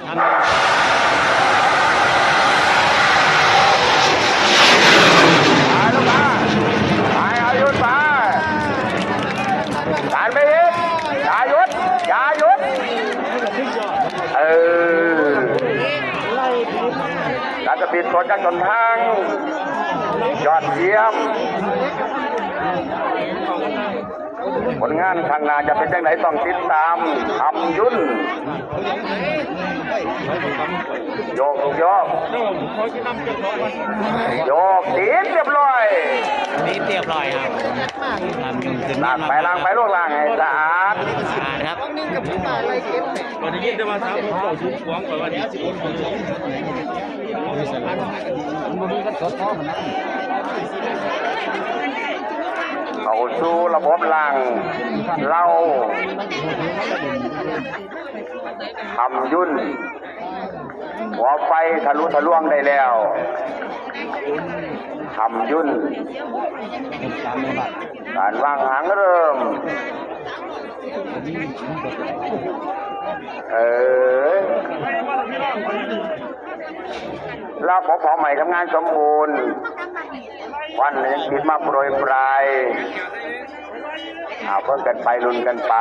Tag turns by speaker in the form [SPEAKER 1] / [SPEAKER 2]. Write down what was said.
[SPEAKER 1] จะปิดกฎการชนทางยอดเยี่ยม ผลงานข้างนาจะเป็นจังไหนต้องติดตามทำยุ่น โยกลูกโยกโยกตีดเรียบร้อย
[SPEAKER 2] นี่เรียบร้อยครับทำยุ่งขึ้น
[SPEAKER 1] ล้างไปล้างไปลูกล้างให้สะอาด
[SPEAKER 2] สะอาดครับ
[SPEAKER 3] วันนี้ได้มาสามผมเข้าชุดหวงกว่าวันนี้สิบคนคนสอง
[SPEAKER 1] เข้าสู่ระบบล้างเราทำยุ่น หัวไฟทะลุทะลวงได้แล้วทำยุ่น การวางหางเริ่ม เออเราพอพอใหม่ทำงานสมบูรณ์ วันยังคิดมาโปรยปลายเอาเพิ่มกันไปรุนกันไป